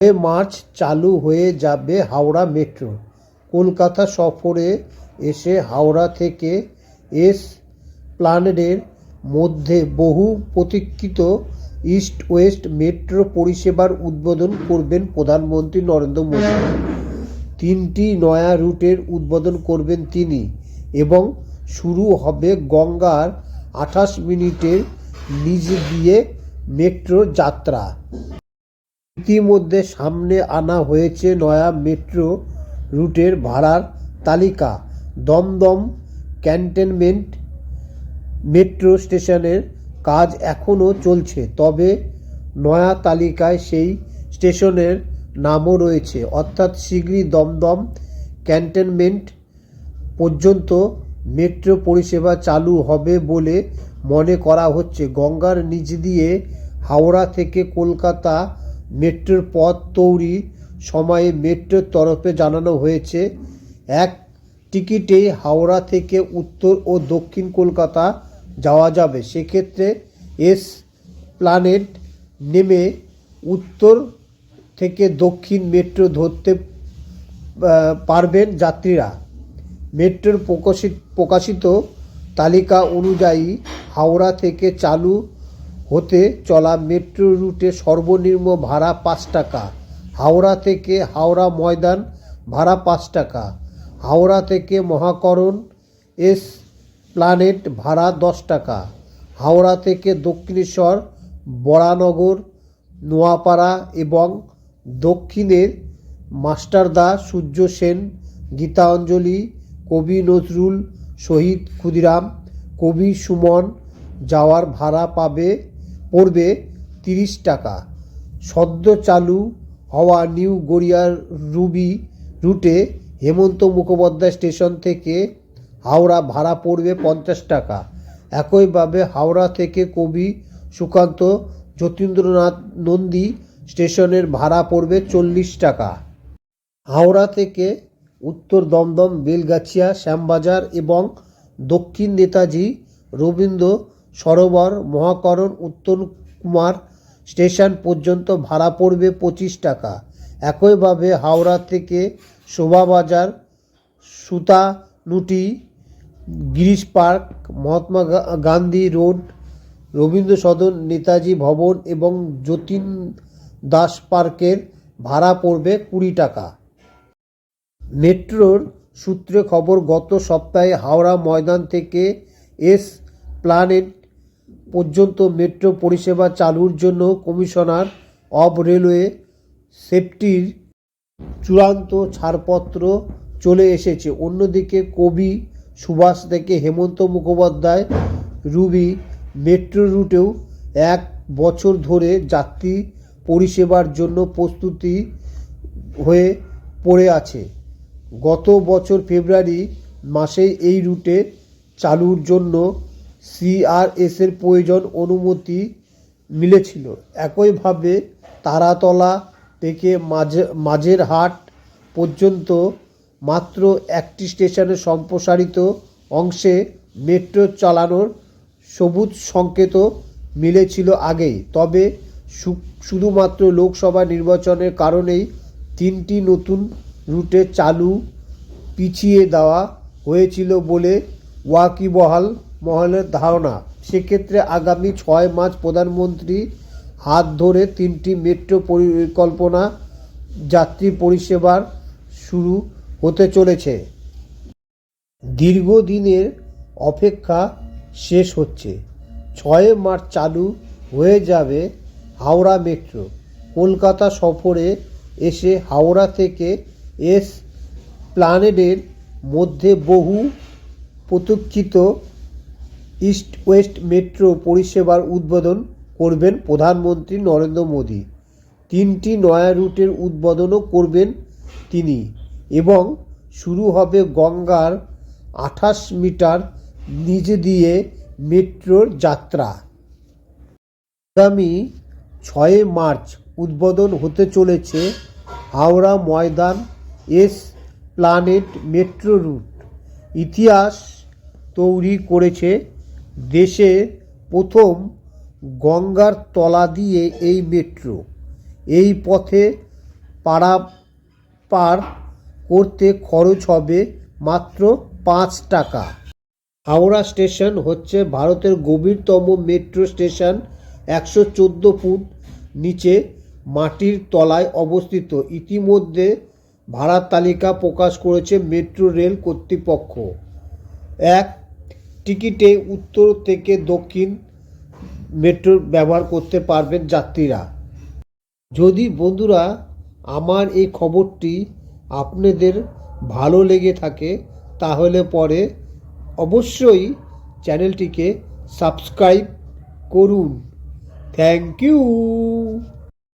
এ March চালু হয়ে যাবে হাওড়া মেট্রো। কলকাতা সফরে এসে হাওড়া থেকে এস প্ল্যানেডের মধ্যে বহু প্রতীক্ষিত ইস্ট ওয়েস্ট মেট্রো পরিষেবার উদ্বোধন করবেন প্রধানমন্ত্রী নরেন্দ্র মোদী। তিনটি নয়া রুটের উদ্বোধন করবেন তিনি এবং শুরু হবে গঙ্গার আঠাশ মিনিটের নিচ দিয়ে মেট্রো যাত্রা। ইতিমধ্যে সামনে আনা হয়েছে নয়া মেট্রো রুটের ভাড়ার তালিকা। দমদম ক্যান্টনমেন্ট মেট্রো স্টেশনের কাজ এখনও চলছে, তবে নয়া তালিকায় সেই স্টেশনের নামও রয়েছে। অর্থাৎ শীঘ্রই দমদম ক্যান্টনমেন্ট পর্যন্ত মেট্রো পরিষেবা চালু হবে বলে মনে করা হচ্ছে। গঙ্গার নিচ দিয়ে হাওড়া থেকে কলকাতা মেট্রোর পথ তৈরি সময়ে মেট্রোর তরফে জানানো হয়েছে, এক টিকিটেই হাওড়া থেকে উত্তর ও দক্ষিণ কলকাতা যাওয়া যাবে। সেক্ষেত্রে এস প্ল্যানেট নেমে উত্তর থেকে দক্ষিণ মেট্রো ধরতে পারবেন যাত্রীরা। মেট্রোর প্রকাশিত প্রকাশিত তালিকা অনুযায়ী হাওড়া থেকে চালু হতে চলা মেট্রো রুটে সর্বনিম্ন ভাড়া পাঁচ টাকা। হাওড়া থেকে হাওড়া ময়দান, ভাড়া পাঁচ টাকা। হাওড়া থেকে মহাকরণ, এস প্ল্যানেট, ভাড়া দশ টাকা। হাওড়া থেকে দক্ষিণেশ্বর, বরানগর, নোয়াপাড়া এবং দক্ষিণের মাস্টারদা, সূর্য সেন, গীতাঞ্জলি, কবি নজরুল শহীদ ক্ষুদিরাম, কবি সুমন যাওয়ার ভাড়া পাবে পড়বে তিরিশ টাকা। সদ্য চালু হওয়া নিউ গড়িয়ার রুবি রুটে হেমন্ত মুখোপাধ্যায় স্টেশন থেকে হাওড়া ভাড়া পড়বে পঞ্চাশ টাকা। একইভাবে হাওড়া থেকে কবি সুকান্ত যতীন্দ্রনাথ নন্দী স্টেশনের ভাড়া পড়বে চল্লিশ টাকা। হাওড়া থেকে উত্তর দমদম, বেলগাছিয়া, শ্যামবাজার এবং দক্ষিণ নেতাজি রবীন্দ্র সরোবর, মহাকরণ উত্তম কুমার স্টেশন পর্যন্ত ভাড়া পড়বে পঁচিশ টাকা। একইভাবে হাওড়া থেকে শোভাবাজার, সুতানুটি, গিরিশ পার্ক, মহাত্মা গান্ধী রোড রবীন্দ্র সদন নেতাজি ভবন এবং যতীন দাস পার্কের ভাড়া পড়বে কুড়ি টাকা। মেট্রোর সূত্রে খবর, গত সপ্তাহে হাওড়া ময়দান থেকে এস প্ল্যানেট পর্যন্ত মেট্রো পরিষেবা চালুর জন্য কমিশনার অব রেলওয়ে সেফটির চূড়ান্ত ছাড়পত্র চলে এসেছে। অন্যদিকে কবি সুভাষ থেকে হেমন্ত মুখোপাধ্যায় রুবি মেট্রো রুটেও এক বছর ধরে যাত্রী পরিষেবার জন্য প্রস্তুতি হয়ে পড়ে আছে। গত বছর ফেব্রুয়ারি মাসে এই রুটে চালুর জন্য সিআরএসের প্রয়োজন অনুমতি মিলেছিল। একইভাবে তারাতলা থেকে মাঝে মাঝের হাট পর্যন্ত মাত্র একটি স্টেশনের সম্প্রসারিত অংশে মেট্রো চালানোর সবুজ সংকেত মিলেছিল আগেই। তবে শুধুমাত্র লোকসভা নির্বাচনের কারণেই তিনটি নতুন রুটে চালু পিছিয়ে দেওয়া হয়েছিল বলে ওয়াকিবহাল মহলের ধারণা, সেক্ষেত্রে আগামী ছয় মার্চ প্রধানমন্ত্রী হাত ধরে তিনটি মেট্রো পরিকল্পনা, যাত্রী পরিষেবার শুরু হতে চলেছে। দীর্ঘদিনের অপেক্ষা শেষ হচ্ছে। ছয় মার্চ চালু হয়ে যাবে হাওড়া মেট্রো। কলকাতা সফরে এসে হাওড়া থেকে এস প্ল্যানেডের মধ্যে বহু প্রতীক্ষিত ইস্ট ওয়েস্ট মেট্রো পরিষেবার উদ্বোধন করবেন প্রধানমন্ত্রী নরেন্দ্র মোদী। তিনটি নয়া রুটের উদ্বোধনও করবেন তিনি এবং শুরু হবে গঙ্গার আঠাশ মিটার নিচ দিয়ে মেট্রোর যাত্রা। আগামী ছয় মার্চ উদ্বোধন হতে চলেছে Howrah Maidan esplanade metro route. ইতিহাস তৈরি করেছে দেশে প্রথম গঙ্গার তলা দিয়ে এই মেট্রো। এই পথে পারাপার করতে খরচ হবে মাত্র পাঁচ টাকা। হাওড়া স্টেশন হচ্ছে ভারতের গভীরতম মেট্রো স্টেশন একশো চোদ্দ ফুট নিচে মাটির তলায় অবস্থিত। ইতিমধ্যে ভাড়ার তালিকা প্রকাশ করেছে মেট্রো রেল কর্তৃপক্ষ। এক টিকিটে উত্তর থেকে দক্ষিণ মেট্রো ব্যবহার করতে পারবেন যাত্রীরা। যদি বন্ধুরা, আমার এই খবরটি আপনাদের ভালো লেগে থাকে, তাহলে পরে অবশ্যই চ্যানেলটিকে সাবস্ক্রাইব করুন। Thank you.